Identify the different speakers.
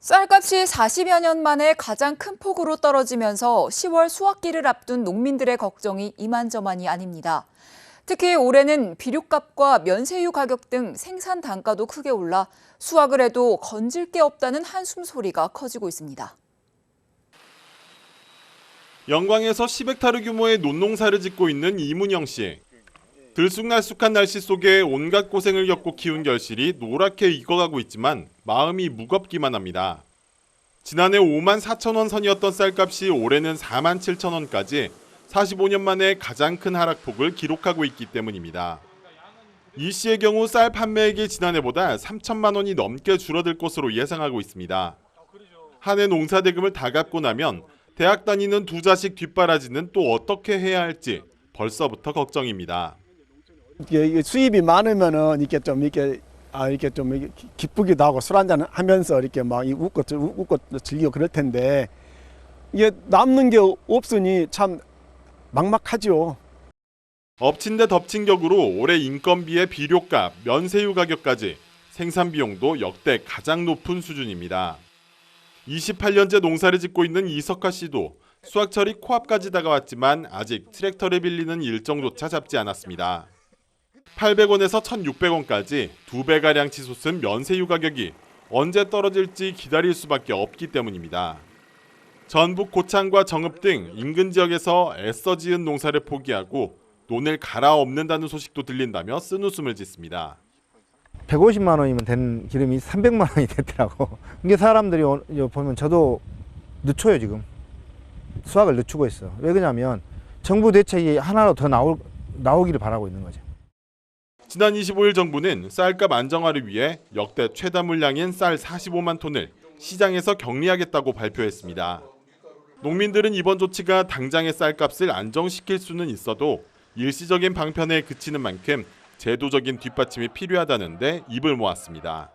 Speaker 1: 쌀값이 40여 년 만에 가장 큰 폭으로 떨어지면서 10월 수확기를 앞둔 농민들의 걱정이 이만저만이 아닙니다. 특히 올해는 비료값과 면세유 가격 등 생산 단가도 크게 올라 수확을 해도 건질 게 없다는 한숨 소리가 커지고 있습니다.
Speaker 2: 영광에서 10헥타르 규모의 논농사를 짓고 있는 이문영 씨. 들쑥날쑥한 날씨 속에 온갖 고생을 겪고 키운 결실이 노랗게 익어가고 있지만 마음이 무겁기만 합니다. 지난해 5만 4천 원 선이었던 쌀값이 올해는 4만 7천 원까지 45년 만에 가장 큰 하락폭을 기록하고 있기 때문입니다. 이 씨의 경우 쌀 판매액이 지난해보다 3천만 원이 넘게 줄어들 것으로 예상하고 있습니다. 한해 농사 대금을 다 갚고 나면 대학 다니는 두 자식 뒷바라지는 또 어떻게 해야 할지 벌써부터 걱정입니다.
Speaker 3: 수입이 많으면은 이렇게 좀 이렇게 아 이렇게 좀 기쁘기도 하고 술 한잔 하면서 이렇게 막이 웃고 저- 웃고 즐기고 그럴 텐데 이게 남는 게 없으니 참 막막하죠.
Speaker 2: 엎친 데 덮친 격으로 올해 인건비의 비료값, 면세유 가격까지 생산 비용도 역대 가장 높은 수준입니다. 28년째 농사를 짓고 있는 이석화 씨도 수확철이 코앞까지 다가왔지만 아직 트랙터를 빌리는 일정조차 잡지 않았습니다. 800원에서 1,600원까지 두 배가량 치솟은 면세유 가격이 언제 떨어질지 기다릴 수밖에 없기 때문입니다. 전북 고창과 정읍 등 인근 지역에서 애써 지은 농사를 포기하고 논을 갈아엎는다는 소식도 들린다며 쓴웃음을 짓습니다.
Speaker 4: 150만 원이면 된 기름이 300만 원이 됐더라고. 이게 사람들이 어- 보면 저도 늦춰요 지금. 수확을 늦추고 있어. 왜 그러냐면 정부 대책이 하나로 더 나올 나오기를 바라고 있는 거죠.
Speaker 2: 지난 25일 정부는 쌀값 안정화를 위해 역대 최다 물량인 쌀 45만 톤을 시장에서 격리하겠다고 발표했습니다. 농민들은 이번 조치가 당장의 쌀값을 안정시킬 수는 있어도 일시적인 방편에 그치는 만큼 제도적인 뒷받침이 필요하다는데 입을 모았습니다.